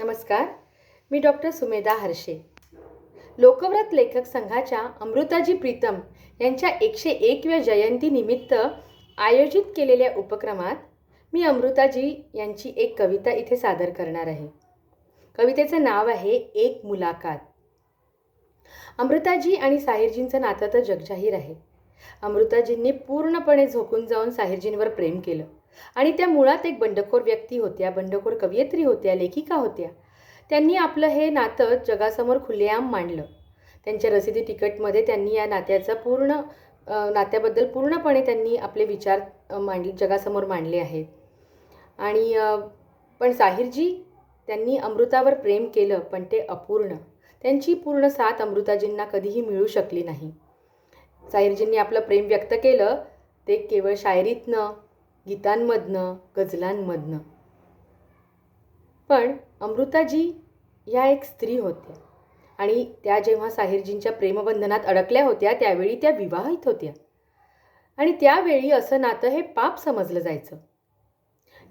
नमस्कार. मी डॉक्टर सुमेधा हर्षे. लोकव्रत लेखक संघाच्या अमृताजी प्रीतम यांच्या एकशे एकव्या जयंतीनिमित्त आयोजित केलेल्या उपक्रमात मी अमृताजी यांची एक कविता इथे सादर करणार आहे. कवितेचं नाव आहे एक मुलाकात अमृताजी आणि साहिरजींचं नातं तर जगजाहीर आहे. अमृताजींनी पूर्णपणे झोकून जाऊन साहिरजींवर प्रेम केलं. आणि त्या मुळात एक बंडखोर व्यक्ती होत्या बंडखोर कवयित्री होत्या लेखिका होत्या. त्यांनी आपलं हे नातं जगासमोर खुलेआम मांडलं. त्यांच्या रसिदी तिकटमध्ये त्यांनी या नात्याचं पूर्ण नात्याबद्दल पूर्णपणे त्यांनी आपले विचार मांडले जगासमोर मांडले आहेत. आणि पण साहिरजी त्यांनी अमृतावर प्रेम केलं पण ते अपूर्ण. त्यांची पूर्ण साथ अमृताजींना कधीही मिळू शकली नाही. साहिरजींनी आपलं प्रेम व्यक्त केलं ते केवळ शायरीतनं गीतांमधनं गझलांमधनं. पण अमृताजी या एक स्त्री होत्या. आणि त्या जेव्हा साहिरजींच्या प्रेमबंधनात अडकल्या होत्या त्यावेळी त्या विवाहित होत्या. आणि त्यावेळी असं नातं हे पाप समजलं जायचं.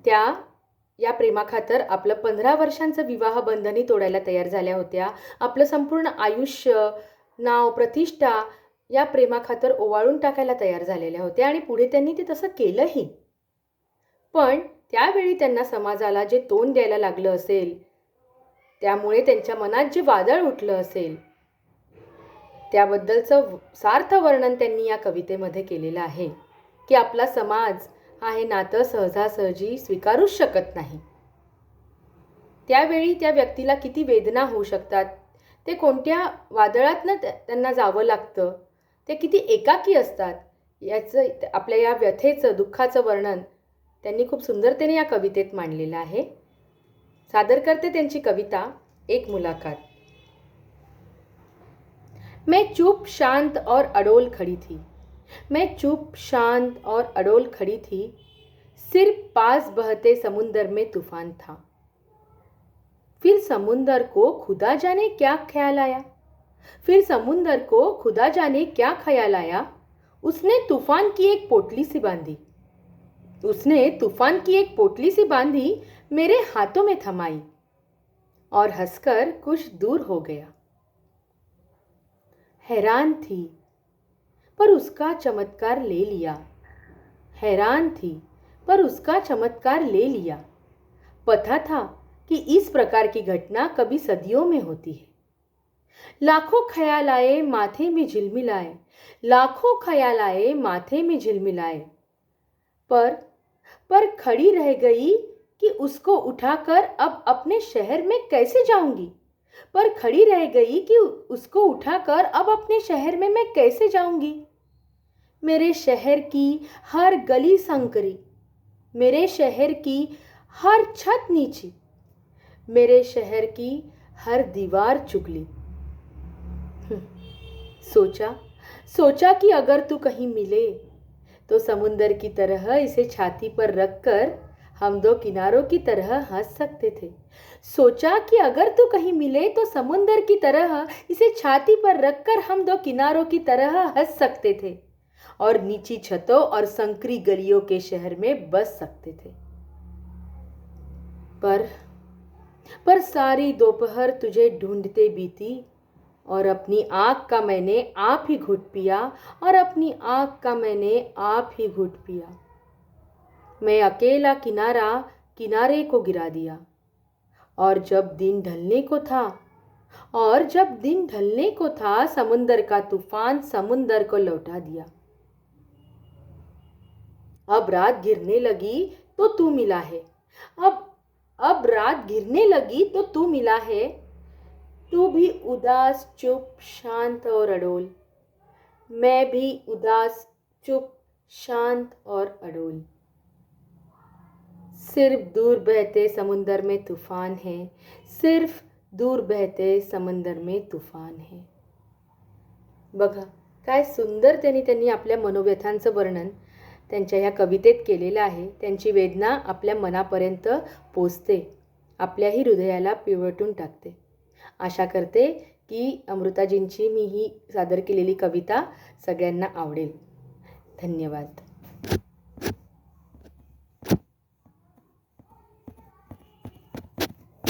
त्या या प्रेमाखातर आपलं पंधरा वर्षांचं विवाह बंधनही तोडायला तयार झाल्या होत्या. आपलं संपूर्ण आयुष्य नाव प्रतिष्ठा या प्रेमाखातर ओवाळून टाकायला तयार झालेल्या होत्या. आणि पुढे त्यांनी ते तसं केलंही. पण त्यावेळी त्यांना समाजाला जे तोंड द्यायला लागलं असेल त्यामुळे त्यांच्या मनात जे वादळ उठलं असेल त्याबद्दलचं सार्थ वर्णन त्यांनी या कवितेमध्ये केलेलं आहे की आपला समाज हा हे नातं सहजासहजी स्वीकारूच शकत नाही. त्यावेळी त्या व्यक्तीला किती वेदना होऊ शकतात ते कोणत्या वादळातनं त्यांना जावं लागतं ते किती एकाकी असतात याचं आपल्या या व्यथेचं दुःखाचं वर्णन त्यांनी खूप सुंदरतेने या कवितेत मांडलेलं आहे. सादर करते त्यांची कविता, एक मुलाकात मैं चुप शांत और अडोल खड़ी थी. मैं चुप शांत और अडोल खड़ी थी. सिर पास बहते समुंदर में तूफ़ान था. फिर समुंदर को खुदा जाने क्या ख्याल आया? फिर समुंदर को खुदा जाने क्या ख्याल आया? उसने तूफ़ान की एक पोटली सी बांधी। उसने तूफ़ान की एक पोटली सी बांधी मेरे हाथों में थमाई और हंसकर कुछ दूर हो गया। हैरान थी, पर उसका चमत्कार ले लिया। हैरान थी, पर उसका चमत्कार ले लिया। पता था कि इस प्रकार की घटना कभी सदियों में होती है। लाखों ख्याल आए माथे में झिलमिलाए, लाखों ख्याल आए माथे में झिलमिलाए, पर पर खड़ी रह गई कि उसको उठाकर अब अपने शहर में कैसे जाऊँगी? पर खड़ी रह गई कि उसको उठाकर अब अपने शहर में मैं कैसे जाऊँगी? मेरे शहर की हर गली संकरी मेरे शहर की हर छत नीची मेरे शहर की हर दीवार चुगली। हम्म, सोचा सोचा कि अगर तू कहीं मिले तो समुंदर की तरह इसे छाती पर रखकर हम दो किनारों की तरह हंस सकते थे। सोचा कि अगर तू कहीं मिले तो समुंदर की तरह इसे छाती पर रखकर हम दो किनारों की तरह हंस सकते थे और नीची छतों और संकरी गलियों के शहर में बस सकते थे। पर पर सारी दोपहर तुझे ढूंढते बीती और अपनी आँख का मैंने आप ही घुट पिया और अपनी आँख का मैंने आप ही घुट पिया। मैं अकेला किनारा किनारे को गिरा दिया। और जब दिन ढलने को था, और जब दिन ढलने को था, समुंदर का तूफ़ान समुंदर को लौटा दिया। अब रात गिरने लगी तो तू मिला है। अब अब रात गिरने लगी तो तू मिला है। तू भी उदास चुप शांत और अडोल। मैं भी उदास चुप शांत और अडोल। सिर्फ दूर बहते समुंदर में तूफान है सिर्फ दूर बहते समंदर में तूफान है। बघा काय सुंदर त्यांनी त्यांनी आपल्या मनोव्यथांचं वर्णन त्यांच्या ह्या कवितेत केलेलं आहे. त्यांची वेदना आपल्या मनापर्यंत पोचते आपल्याही हृदयाला पिवटून टाकते. आशा करते की अमृताजींची मी ही सादर केलेली कविता सगळ्यांना आवडेल. धन्यवाद.